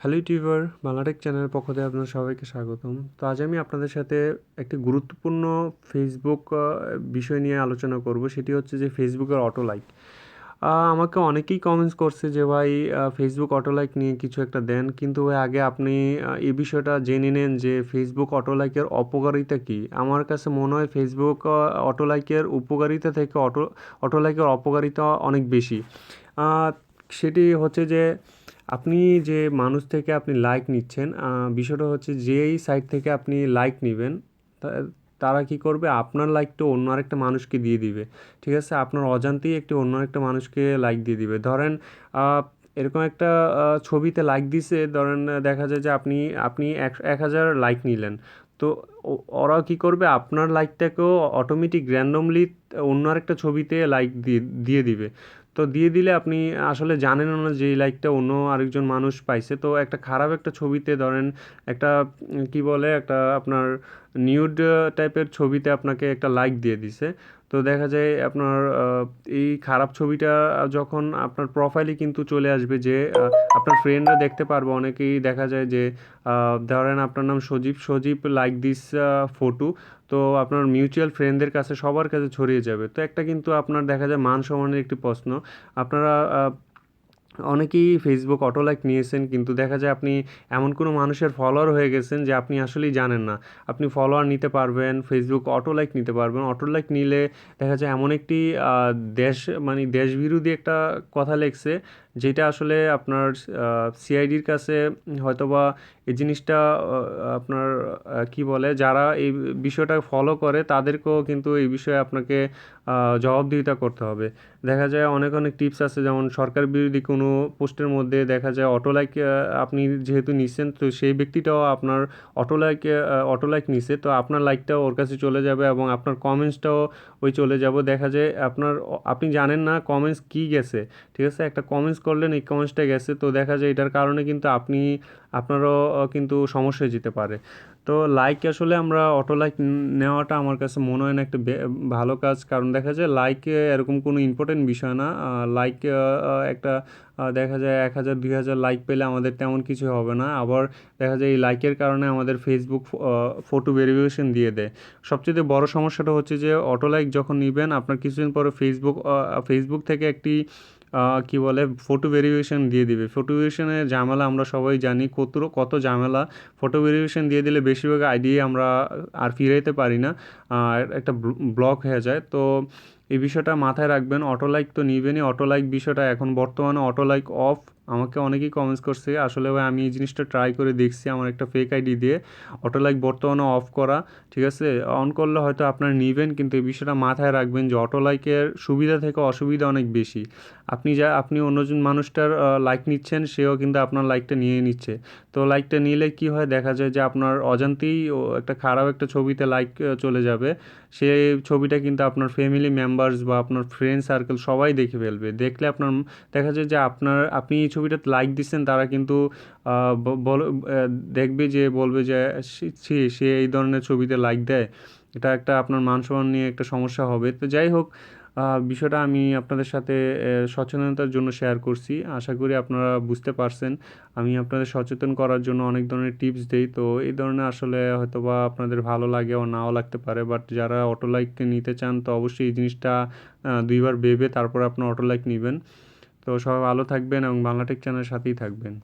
Hello YouTuber Bangla Tech চ্যানেলের পক্ষ থেকে আপনাদের সবাইকে স্বাগতম। তো আজ আমি আপনাদের সাথে একটি গুরুত্বপূর্ণ ফেসবুক বিষয় নিয়ে আলোচনা করব। সেটি হচ্ছে যে ফেসবুকের অটো লাইক আমাকে অনেকেই কমেন্টস করছে যে ভাই ফেসবুক অটো লাইক নিয়ে কিছু একটা দেন। কিন্তু ভাই, আগে আপনি এই বিষয়টা জেনে নেন যে ফেসবুক অটো লাইকের অপকারিতা কী। আমার কাছে মনে হয় ফেসবুক অটো লাইকের উপকারিতা থেকে অটো অটো লাইকের অপকারিতা অনেক বেশি। সেটি হচ্ছে যে আপনি যে মানুষ থেকে আপনি লাইক নিচ্ছেন বিষয়টা হচ্ছে যেই সাইট থেকে আপনি লাইক নেবেন তারা কি করবে? আপনার লাইকটা অন্য আরেকটা মানুষকে দিয়ে দিবে। ঠিক আছে? আপনার অজান্তেই একটি অন্য একটা মানুষকে লাইক দিয়ে দিবে। ধরেন এরকম একটা ছবিতে লাইক দিছে, ধরেন দেখা যায় যে আপনি আপনি এক এক হাজার লাইক নিলেন। তো ও- ওরাও কি করবে? আপনার লাইকটাকেও অটোমেটিক র্যান্ডমলি অন্য আরেকটা ছবিতে লাইক দিয়ে দিয়ে দিবে। তো দিয়ে দিলে আপনি আসলে জানেনও না যে এই লাইকটা অন্য আরেকজন মানুষ পাইছে। তো একটা খারাপ একটা ছবিতে ধরেন একটা, কি বলে, একটা আপনার নিউড টাইপের ছবিতে আপনাকে একটা লাইক দিয়ে দিছে। তো দেখা যায় আপনার এই খারাপ ছবিটা যখন আপনার প্রোফাইলে কিন্তু চলে আসবে যে আপনার ফ্রেন্ডরা দেখতে পারবে। অনেকেই দেখা যায় যে ধরেন আপনার নাম Sajib Sajib like this photo তো আপনার মিউচুয়াল ফ্রেন্ডদের কাছে, সবার কাছে ছড়িয়ে যাবে। তো একটা কিন্তু আপনার দেখা যায় মান সম্মানের একটি প্রশ্ন। আপনারা অনেকেই ফেসবুক অটো লাইক নিয়েছেন, কিন্তু দেখা যায় আপনি এমন কোনো মানুষের ফলোয়ার হয়ে গেছেন যে আপনি আসলেই জানেন না। আপনি ফলোয়ার নিতে পারবেন ফেসবুক অটো লাইক নিতে পারবেন। অটো লাইক নিলে দেখা যায় এমন একটি দেশ মানে দেশবিরোধী একটা কথা লেখছে যেটা আসলে আপনার সিআইডির কাছে হয়তোবা এই জিনিসটা আপনার কি বলে, যারা এই বিষয়টা ফলো করে তাদেরকেও কিন্তু এই বিষয়ে আপনাকে জবাবদিহিতা করতে হবে। দেখা যায় অনেক অনেক টিপস আছে, যেমন সরকার বিরোধী কোনো পোস্টের মধ্যে দেখা যায় অটো লাইক আপনি যেহেতু নিচ্ছেন তো সেই ব্যক্তিটাও আপনার অটো লাইক অটো লাইক নিছে, তো আপনার লাইকটাও ওর কাছে চলে যাবে এবং আপনার কমেন্টসটাও ওই চলে যাব। দেখা যায় আপনার, আপনি জানেন না কমেন্টস কী গেছে, ঠিক আছে? একটা কমেন্টস করলেন এই কমেন্টসটা গেছে, তো দেখা যায় এটার কারণে কিন্তু আপনি, আপনারও কিন্তু সমস্যা হয়ে যেতে পারে। তো লাইক আসলে আমরা অটো লাইক নেওয়াটা আমার কাছে মনে হয় না একটা ভালো কাজ, কারণ দেখা যায় লাইক এরকম কোনো ইম্পর্টেন্ট বিষয় না। লাইক একটা দেখা যায় এক হাজার, দুই হাজার লাইক পেলে আমাদের তেমন কিছু হবে না। আবার দেখা যায় এই লাইকের কারণে আমাদের ফেসবুক ফটো ভেরিফিকেশন দিয়ে দেয়। সবচেয়ে বড় সমস্যাটা হচ্ছে যে অটো লাইক যখন নেবেন, আপনার কিছুদিন পরে ফেসবুক ফেসবুক থেকে একটি কি বলে ফটো ভেরিফিকেশান দিয়ে দিবে। ফটো ভেরিফিকেশানের ঝামেলা আমরা সবাই জানি, কত কত ঝামেলা। ফটো ভেরিফিকেশান দিয়ে দিলে বেশিরভাগ আইডি আমরা আর ফিরাইতে পারি না, আর একটা ব্লক হয়ে যায়। তো এই বিষয়টা মাথায় রাখবেন অটো লাইক তো নিবেনই। অটো লাইক বিষয়টা এখন বর্তমানে অটো লাইক অফ আমাকে অনেকেই কমেন্টস করছে, আসলে ভাই, আমি এই জিনিসটা ট্রাই করে দেখছি আমার একটা ফেক আইডি দিয়ে। অটো লাইক বর্তমানে অফ করা, ঠিক আছে? অন করলে হয়তো আপনার নিবেন, কিন্তু এই বিষয়টা মাথায় রাখবেন যে অটো লাইকের সুবিধা থেকে অসুবিধা অনেক বেশি। আপনি যা, আপনি অন্যজন মানুষটার লাইক নিচ্ছেন, সেও কিন্তু আপনার লাইকটা নিয়ে নিচ্ছে। তো লাইকটা নিলে কি হয়? দেখা যায় যে আপনার অজান্তেই একটা খারাপ একটা ছবিতে লাইক চলে যাবে। সেই ছবিটা কিন্তু আপনার ফ্যামিলি মেম্বার্স বা আপনার ফ্রেন্ড সার্কেল সবাই দেখে ফেলবে। দেখলে আপনার দেখা যায় যে আপনার আপনি এই ছবিটা লাইক দিচ্ছেন তারা কিন্তু দেখবে যে বলবে যে "ছি, ছি সে এই ধরনের ছবিতে লাইক দেয়। এটা একটা আপনার মান সম্মান নিয়ে একটা সমস্যা হবে। তো যাই হোক বিষয়টা আমি আপনাদের সাথে সচেতনতার জন্য শেয়ার করছি। আশা করি আপনারা বুঝতে পারছেন। আমি আপনাদের সচেতন করার জন্য অনেক ধরনের টিপস দেই। তো এই ধরনের আসলে হয়তো বা আপনাদের ভালো লাগে ও নাও লাগতে পারে। বাট যারা অটো লাইক নিতে চান, তো অবশ্যই এই জিনিসটা দুইবার ভেবে তারপর আপনার অটো লাইক নেবেন। তো সবাই ভালো থাকবেন এবং বাংলাটেক চ্যানেলের সাথেই থাকবেন।